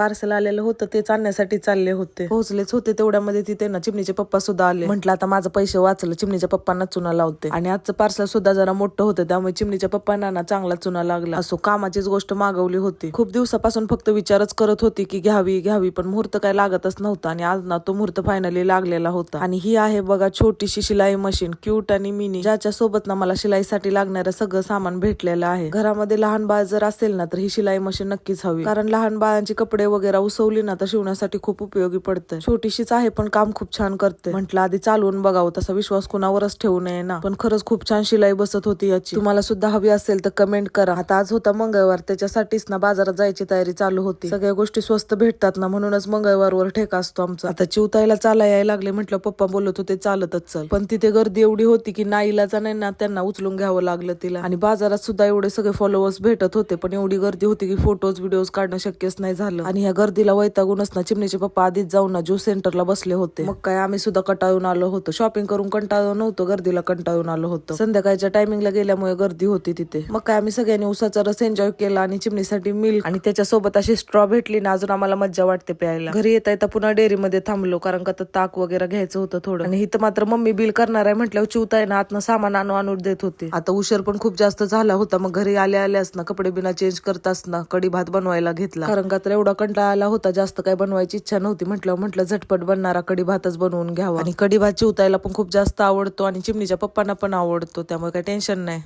Parcel आलेलं होतं तेच आणण्यासाठी चालले होते. पोहोचलेच होते तेवढ्यामध्ये तिथे ना चिमणीचे पप्पा सुद्धा आले. म्हटलं आता माझं पैसे वाचलं चिमणीच्या पप्पांना चुना लावते. आणि आजचं पार्सल सुद्धा जरा मोठं होतं त्यामुळे चिमणीच्या पप्पांना ना चांगला चुना लागला. असो कामाचीच गोष्ट मागवली होती. खूप दिवसापासून फक्त विचारच करत होती की घ्यावी घ्यावी पण मुहूर्त काय लागतच नव्हता आणि आज ना तो मुहूर्त फायनली लागलेला होता. आणि ही आहे बघा छोटीशी शिलाई मशीन क्यूट आणि मिनी ज्याच्या सोबत ना मला शिलाईसाठी लागणारं सगळं सामान भेटलेलं आहे. घरामध्ये लहान बाळ जर असेल ना तर ही शिलाई मशीन नक्कीच हवी. कारण लहान बाळांचे कपडे वगैरे उसवली ना तर शिवण्यासाठी खूप उपयोगी पडते छोटीशीच आहे पण काम खूप छान करते म्हटलं आधी चालवून बघावं तसा विश्वास कुणावरच ठेवू नये ना. पण खरंच खूप छान शिलाई बसत होती याची. तुम्हाला सुद्धा हवी असेल तर कमेंट करा. आता आज होता मंगळवार त्याच्यासाठीच ना बाजारात जायची तयारी चालू होती. सगळ्या गोष्टी स्वस्त भेटतात ना म्हणूनच मंगळवारवर ठेका असतो आमचा. आता चिवतायला चाला यायला लागले म्हटलं पप्पा बोलत होते चालतच चल. पण तिथे गर्दी एवढी होती की नाईलाजा नाही ना त्यांना उचलून घ्यावं लागलं तिला. आणि बाजारात सुद्धा एवढे सगळे फॉलोअर्स भेटत होते पण एवढी गर्दी होती की फोटोज व्हिडिओज काढणं शक्यच नाही झालं. आणि ह्या गर्दीला वैतागूनच ना चिमणीचे पप्पा आधीच जाऊन ना ज्यूस सेंटरला बसले होते. मग काय आम्ही सुद्धा कंटाळून आलो होतो. शॉपिंग करून कंटाळलो नव्हतो गर्दीला कंटाळून आलो होतो. संध्याकाळच्या टायमिंगला गेल्यामुळे गर्दी होती तिथे. मग काय आम्ही सगळ्यांनी उसाचा रस एन्जॉय केला आणि चिमणीसाठी मिल्क आणि त्याच्यासोबत अशी स्ट्रॉ भेटली ना अजून आम्हाला मज्जा वाटते प्यायला. घरी येता येता पुन्हा डेअरीमध्ये थांबलो कारण का ताक वगैरे घ्यायचं होतं थोडं. आणि इथं मात्र मम्मी बिल करणार आहे म्हटल्यावर चिवताय ना आतनं सामान आणू आणून देत होते. आता उशीर पण खूप जास्त झाला होता मग घरी आल्या आल्यास ना कपडे बिना चेंज करताच ना कडी भात बनवायला घेतला. कारण का तर एवढा कंटाळा आला होता जास्त काय बनवायची इच्छा नव्हती. म्हटलं म्हटलं झटपट बनणारा कडी भातच बनवून घ्यावा. आणि कडी भात चिवतायला पण खूप जास्त आवडतो आणि चिमणीच्या पप्पांना पण आवडतो त्यामुळे काही टेन्शन नाही.